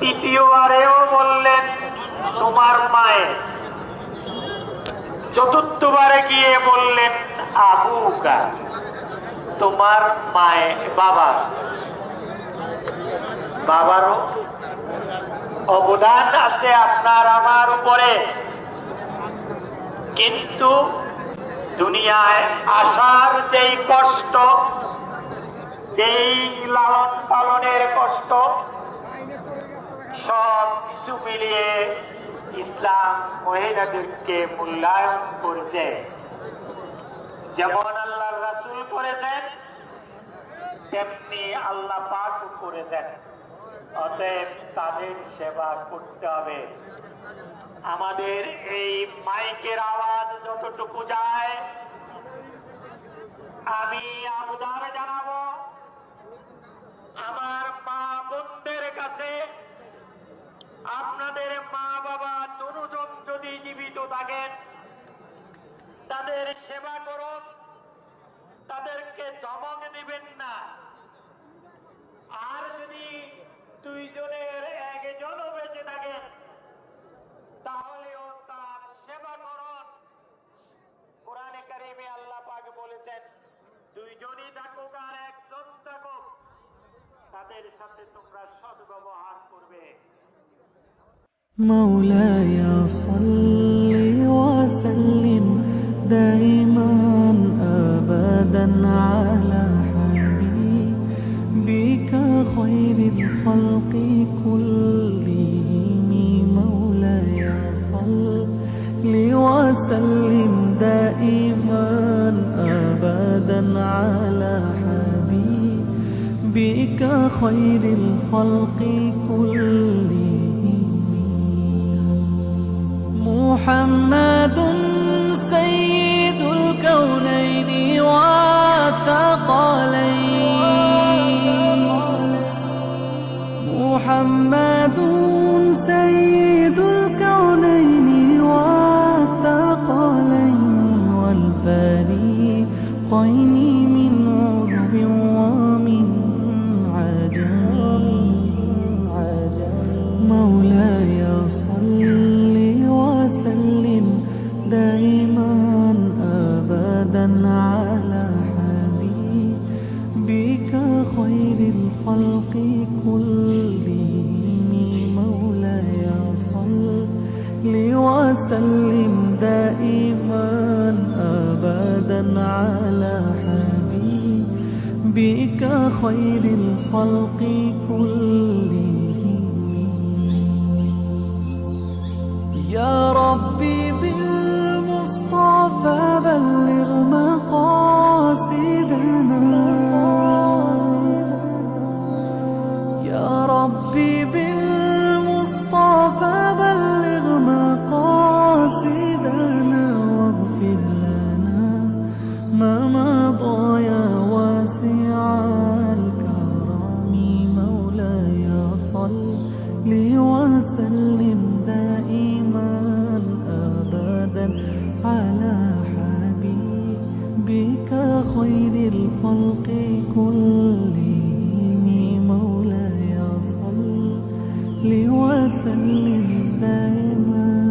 তৃতীয়বারেও বললেন, তোমার মায়ের। চতুর্থবারে গিয়ে বললেন, আবুকা, তোমার মায়ে বাবা। বাবারও অবদান আছে আপনার আমার উপরে। কিন্তু দুনিয়ায় আসার যেই কষ্ট, যেই লালন পালনের কষ্ট কিছু মিলিয়ে ইসলাম মহিলাদেরকে মূল্যায়ন করেছে। যেমন আল্লাহর রাসূল করেছেন, তেমনি আল্লাহ পাক করেছেন। অতএব তাদের সেবা করতে হবে। আমাদের এই মাইকের আওয়াজ যতটুকু যায়, আমি আবুদার জানাব। আমার মা বোনদের কাছে আপনাদের মা বাবা দুজন যদি জীবিত থাকেন তাদের সেবা করুন। তাদেরকে দমক দিবেন না। আর যদি দুইজনের একজনও বেঁচে থাকেন তাহলেও তার সেবা করুন। কোরআনে কারিমে আল্লাহ পাক বলেছেন, দুইজনই থাকুক আর একজন থাকুক, তাদের সাথে তোমরা সদ্ব্যবহার করবে। মৌলায় الخلق كلهم مولاي صل وسلم دائما أبدا على حبيبك خير الخلق كلهم. محمد خير الخلق كلهم مولاي صل وسلم دائما ابدا على حبيبك. خير الخلق كلهم. يا ربي العطايا واسع الكرم مولاي صل لي وسلم دائما أبدا على حبيبك خير الخلق كلهم مولاي صل لي وسلم دائما